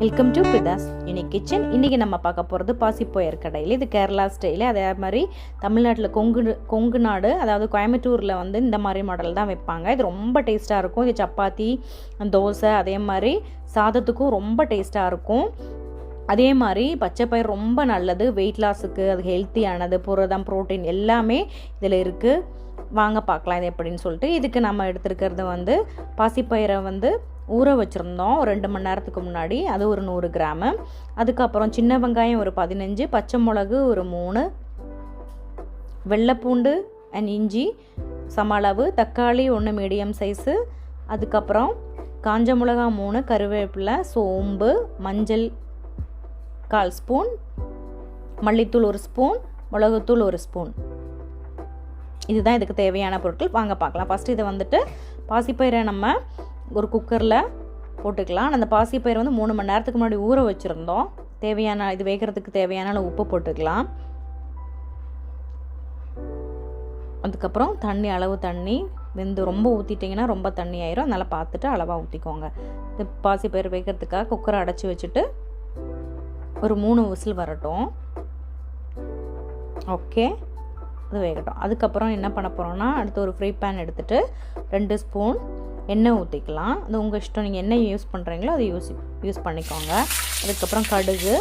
Welcome to Preetha's unique kitchen இன்றைக்கி நம்ம பார்க்க போகிறது பாசிப்போயர் கடையில் இது கேரளா ஸ்டைலு. அதே மாதிரி தமிழ்நாட்டில் கொங்கு கொங்கு நாடு அதாவது கோயம்புத்தூரில் வந்து இந்த மாதிரி மாடல் தான் வைப்பாங்க. இது ரொம்ப டேஸ்ட்டாக இருக்கும். இது சப்பாத்தி தோசை அதே மாதிரி சாதத்துக்கும் ரொம்ப டேஸ்ட்டாக இருக்கும். அதே மாதிரி பச்சைப்பயிர் ரொம்ப நல்லது. வெயிட் லாஸுக்கு அது ஹெல்த்தியானது புரதம் புரோட்டீன் எல்லாமே இதில் இருக்குது வாங்க பார்க்கலாம் இது எப்படின்னு சொல்லிட்டு. இதுக்கு நம்ம எடுத்துருக்கிறது வந்து பாசிப்பயிரை வந்து ஊற வச்சுருந்தோம். ஒரு ரெண்டு மணி நேரத்துக்கு முன்னாடி. அது ஒரு நூறு கிராமு. அதுக்கப்புறம் சின்ன வெங்காயம் ஒரு பதினஞ்சு பச்சை மிளகு ஒரு மூணு வெள்ளைப்பூண்டு அண்ட் இஞ்சி சம அளவு தக்காளி ஒன்று மீடியம் சைஸு அதுக்கப்புறம் காஞ்ச மிளகா மூணு கருவேப்பிலை சோம்பு மஞ்சள் கால் ஸ்பூன் மல்லித்தூள் ஒரு ஸ்பூன் மிளகுத்தூள் ஒரு ஸ்பூன். இதுதான் இதுக்கு தேவையான பொருட்கள். வாங்க பார்க்கலாம். ஃபஸ்ட்டு இதை வந்துட்டு பாசிப்பயிரை நம்ம ஒரு குக்கரில் போட்டுக்கலாம். அந்த பாசிப்பயிர் வந்து மூணு மணி நேரத்துக்கு முன்னாடி ஊற வச்சுருந்தோம். தேவையான இது வேகிறதுக்கு தேவையான அளவு உப்பு போட்டுக்கலாம். அதுக்கப்புறம் தண்ணி அளவு தண்ணி. வெந்து ரொம்ப ஊற்றிட்டிங்கன்னா ரொம்ப தண்ணி ஆயிரும். அதனால் பார்த்துட்டு அளவாக ஊற்றிக்கோங்க இந்த பாசிப்பயிர் வேகிறதுக்காக குக்கரை அடைச்சி வச்சுட்டு ஒரு மூணு விசில் வரட்டும். ஓகே. அது வேகட்டும். அதுக்கப்புறம் என்ன பண்ண போகிறோம்னா அடுத்து ஒரு ஃப்ரை பேன் எடுத்துகிட்டு ரெண்டு ஸ்பூன் எண்ணெய் ஊற்றிக்கலாம். அது உங்கள் இஷ்டம். நீங்கள் எண்ணெய் யூஸ் பண்ணுறீங்களோ அதை யூஸ் யூஸ் பண்ணிக்கோங்க. அதுக்கப்புறம் கடுகு.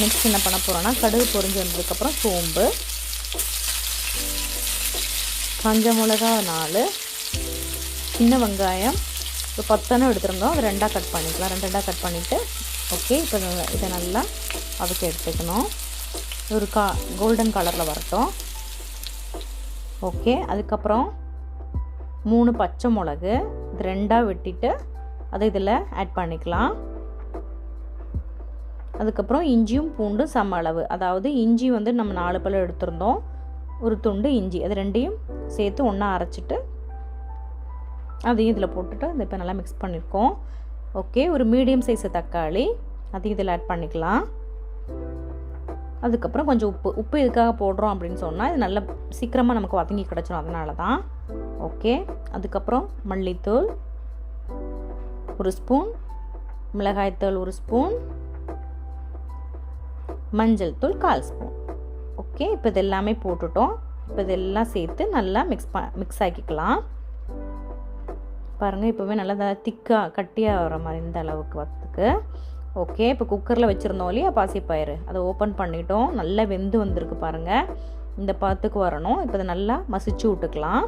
நெக்ஸ்ட் என்ன பண்ண போகிறோன்னா கடுகு பொரிஞ்சு வந்ததுக்கப்புறம் சோம்பு. காஞ்ச மிளகா நாலு. சின்ன வெங்காயம். இப்போ பத்தனை எடுத்துருந்தோம் அதை ரெண்டாக கட் பண்ணிக்கலாம். ரெண்டு ரெண்டாக கட் பண்ணிவிட்டு ஓகே இப்போ இதை நல்லா அதுக்கு எடுத்துக்கணும். ஒரு கா கோல்டன் கலரில் வரட்டும். ஓகே அதுக்கப்புறம் மூணு பச்சை மிளகு இது ரெண்டாக வெட்டிட்டு அதை இதில் ஆட் பண்ணிக்கலாம். அதுக்கப்புறம் இஞ்சியும் பூண்டும் சம அளவு. அதாவது இஞ்சி வந்து நம்ம நாலு பழம் எடுத்திருந்தோம். ஒரு துண்டு இஞ்சி. அது ரெண்டையும் சேர்த்து ஒன்றா அரைச்சிட்டு அதையும் இதில் போட்டுட்டு அதை இப்போ நல்லா மிக்ஸ் பண்ணியிருக்கோம். ஓகே ஒரு மீடியம் சைஸ் தக்காளி. அதையும் இதில் ஆட் பண்ணிக்கலாம். அதுக்கப்புறம் கொஞ்சம் உப்பு. உப்பு இதுக்காக போடுறோம் அப்படின்னு சொன்னால் இது நல்லா சீக்கிரமாக நமக்கு வதங்கி கிடச்சிரும். அதனால தான். ஓகே அதுக்கப்புறம் மல்லித்தூள் ஒரு ஸ்பூன் மிளகாய்த்தூள் ஒரு ஸ்பூன் மஞ்சள் தூள் கால் ஸ்பூன் ஓகே இப்போ இது எல்லாமே போட்டுட்டோம். இப்போ இதெல்லாம் சேர்த்து நல்லா மிக்ஸ் ப மிக்ஸ் ஆக்கிக்கலாம். பாருங்கள் இப்போவே நல்லா திக்காக கட்டியாக வர மாதிரி இந்த அளவுக்கு வரத்துக்கு ஓகே இப்போ குக்கரில் வச்சுருந்தோம் இல்லையா பாசிப்பயிறு அதை ஓப்பன் பண்ணிட்டோம். நல்லா வெந்து வந்திருக்கு பாருங்கள் இந்த பத்துக்கு வரணும். இப்போ இதை நல்லா மசிச்சு விட்டுக்கலாம்.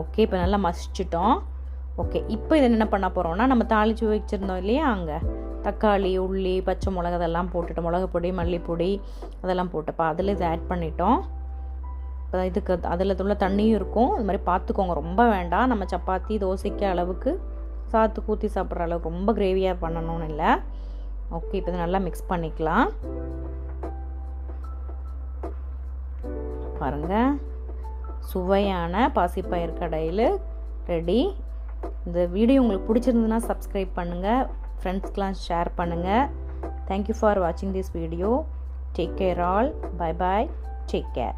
ஓகே இப்போ நல்லா மசிச்சிட்டோம். ஓகே இப்போ இதை என்ன பண்ண போகிறோம்னா நம்ம தாளித்து வச்சுருந்தோம் இல்லையா அங்கே. தக்காளி உள்ளி பச்சை மிளகு அதெல்லாம் போட்டுட்டு மிளகு பொடி மல்லிப்பொடி அதெல்லாம் போட்டுப்பா. அதில் இதை ஆட் பண்ணிட்டோம். இப்போ இதுக்கு அதில் உள்ள தண்ணியும் இருக்கும். அது மாதிரி பார்த்துக்கோங்க ரொம்ப வேண்டாம். நம்ம சப்பாத்தி தோசைக்கு அளவுக்கு சாத்து ஊற்றி சாப்பிட்ற அளவுக்கு ரொம்ப கிரேவியாக பண்ணணும்னு இல்லை. ஓகே இப்போ நல்லா மிக்ஸ் பண்ணிக்கலாம். பாருங்கள் சுவையான பாசிப்பயிர் கடையில் ரெடி இந்த வீடியோ உங்களுக்கு பிடிச்சிருந்ததுன்னா சப்ஸ்கிரைப் பண்ணுங்கள் ஃப்ரெண்ட்ஸ்க்கெலாம் ஷேர் பண்ணுங்கள் தேங்க்யூ ஃபார் வாட்சிங் this video take care all bye bye take care